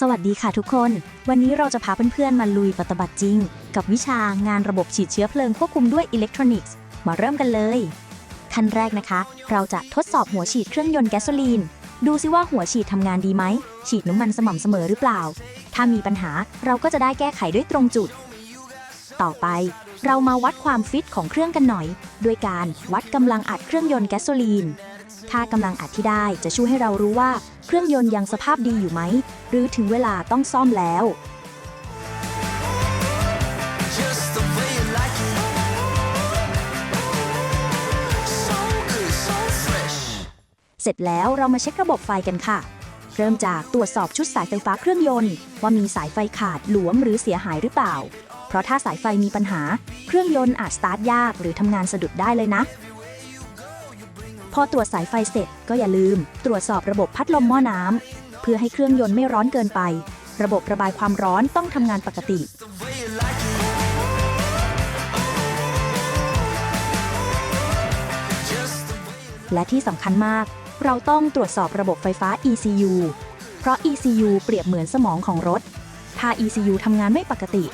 สวัสดีค่ะทุกคน วันนี้เราจะพาเพื่อนๆมาลุยปฏิบัติจริง กับวิชางานระบบฉีดเชื้อเพลิงควบคุมด้วยอิเล็กทรอนิกส์ มาเริ่มกันเลย ขั้นแรกนะคะ เราจะทดสอบหัวฉีดเครื่องยนต์แก๊สโซลีน ดูซิว่าหัวฉีดทำงานดีไหม ฉีดน้ำมันสม่ำเสมอหรือเปล่า ถ้ามีปัญหาเราก็จะได้แก้ไขด้วยตรงจุด ต่อไป เรามาวัดความฟิตของเครื่องกันหน่อย ด้วยการวัดกำลังอัดเครื่องยนต์แก๊สโซลีน ค่ากำลังอัดที่ได้จะช่วยให้เรารู้ว่าเครื่องยนต์ยังสภาพดีอยู่ไหม หรือถึงเวลาต้องซ่อมแล้ว just the way you like it. So good, so fresh. เสร็จแล้วเรามาเช็คระบบไฟกันค่ะ เริ่มจากตรวจสอบชุดสายไฟฟ้าเครื่องยนต์ ว่ามีสายไฟขาดหลวมหรือเสียหายหรือเปล่า เพราะถ้าสายไฟมีปัญหา เครื่องยนต์อาจสตาร์ทยากหรือทำงานสะดุดได้เลยนะ พอตรวจสายไฟเสร็จก็อย่าลืม ตรวจสอบระบบพัดลมหม้อน้ำเพื่อให้เครื่องยนต์ไม่ร้อนเกินไป ระบบระบายความร้อนต้องทำงานปกติและที่สำคัญมาก เราต้องตรวจสอบระบบไฟฟ้า ECU เพราะ ECU เปรียบเหมือนสมองของรถ ถ้า ECU ทำงานไม่ปกติ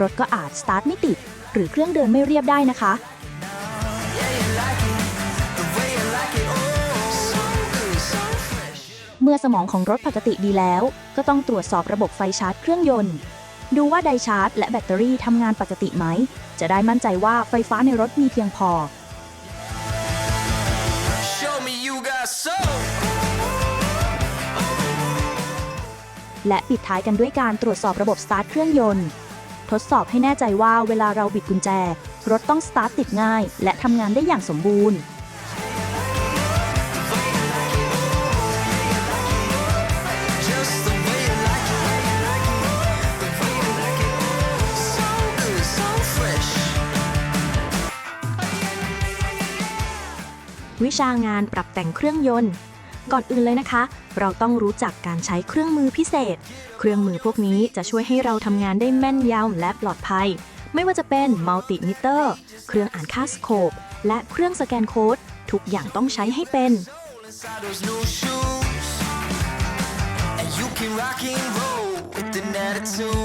รถก็อาจสตาร์ทไม่ติด หรือเครื่องเดินไม่เรียบได้นะคะ เมื่อสมองของรถปกติดีแล้ว ก็ต้องตรวจสอบระบบไฟชาร์จเครื่องยนต์ ดูว่าไดชาร์จ และแบตเตอรี่ทำงานปกติไหม จะได้มั่นใจว่าไฟฟ้าในรถมีเพียงพอ Show me you got soul. และปิดท้ายกันด้วยการตรวจสอบระบบสตาร์ทเครื่องยนต์ ทดสอบให้แน่ใจว่าเวลาเราบิดกุญแจ รถต้องสตาร์ทติดง่าย และทำงานได้อย่างสมบูรณ์ วิชางานปรับแต่งเครื่องยนต์ ก่อนอื่นเลยนะคะ เราต้องรู้จักการใช้เครื่องมือพิเศษ เครื่องมือพวกนี้จะช่วยให้เราทำงานได้แม่นยำและปลอดภัย ไม่ว่าจะเป็นมัลติมิเตอร์ เครื่องอ่านค่าสโคป และเครื่องสแกนโค้ด ทุกอย่างต้องใช้ให้เป็น you can rock and roll with an attitude.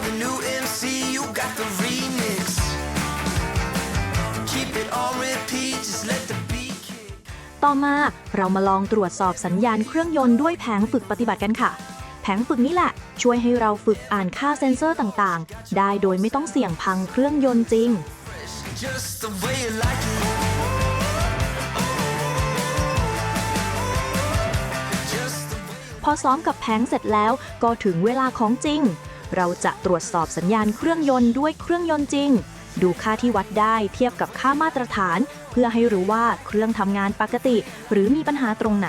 You're the new MC, you got the remix. Keep it on repeat, just let the beat kick. ต่อมาเรามาลองตรวจสอบสัญญาณเครื่องยนต์ด้วยแผงฝึกปฏิบัติกันค่ะ แผงฝึกนี้แหละ ช่วยให้เราฝึกอ่านค่าเซ็นเซอร์ต่างๆ ได้โดยไม่ต้องเสี่ยงพังเครื่องยนต์จริง Just the way you like it. Just the way พอซ้อมกับแผงเสร็จแล้วก็ถึงเวลาของจริง เราจะตรวจสอบสัญญาณเครื่องยนต์ด้วยเครื่องยนต์จริง ดูค่าที่วัดได้เทียบกับค่ามาตรฐาน เพื่อให้รู้ว่าเครื่องทำงานปกติ หรือมีปัญหาตรงไหน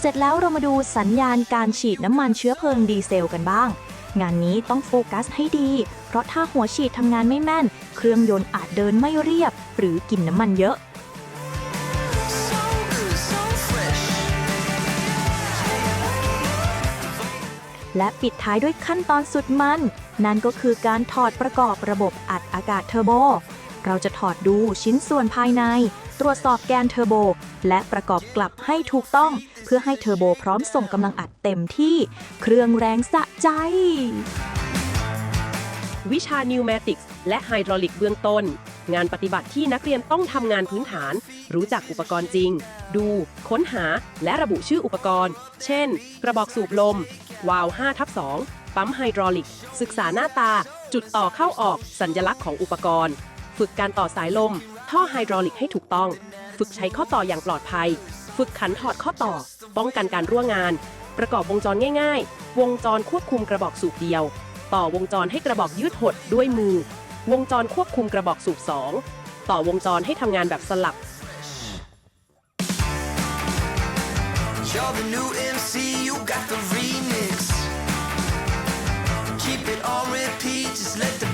เสร็จแล้วเรามาดูสัญญาณการฉีดน้ำมันเชื้อเพลิงดีเซลกันบ้าง งานนี้ต้องโฟกัสให้ดี เพราะถ้าหัวฉีดทำงานไม่แม่น เครื่องยนต์อาจเดินไม่เรียบ หรือกินน้ำมันเยอะ และปิดท้ายด้วยขั้นตอนสุดมัน นั่นก็คือการถอดประกอบระบบอัดอากาศเทอร์โบ เราจะถอดดูชิ้นส่วนภายใน ตรวจสอบแกนเทอร์โบ และประกอบกลับให้ถูกต้อง เพื่อให้เทอร์โบพร้อมส่งกำลังอัดเต็มที่ เครื่องแรงสะใจ วิชา Pneumatics และไฮดรอลิกเบื้องต้น งานปฏิบัติที่นักเรียนต้องทำงานพื้นฐาน รู้จักอุปกรณ์จริง ดู ค้นหา และระบุชื่ออุปกรณ์ เช่น กระบอกสูบลม วาล์ว5ทับ2ปั๊มไฮดรอลิก ศึกษาหน้าตา จุดต่อเข้าออก สัญญลักษณ์ของอุปกรณ์ ฝึกการต่อสายลม ท่อไฮดรอลิกให้ถูกต้อง ฝึกใช้ข้อต่ออย่างปลอดภัย ฝึกขันถอดข้อต่อ ป้องกันการรั่วงาน ประกอบวงจรง่าย ๆ วงจรควบคุมกระบอกสูบเดียว ต่อวงจรให้กระบอกยืดหดด้วยมือ วงจรควบคุมกระบอกสูบสองต่อวงจรให้ทำงานแบบสลับ You're the new MC, you got the remix. Keep it on repeat, just let the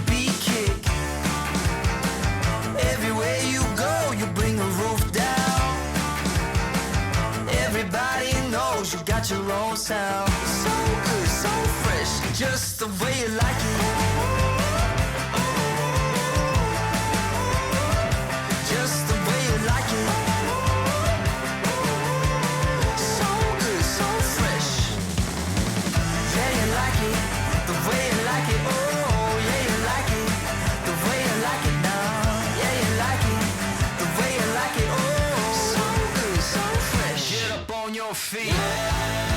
got your own sound. So good, so fresh, just the way you like it. Just the way you like it. So good, so fresh. Yeah, you like it the way. on your feet. Yeah.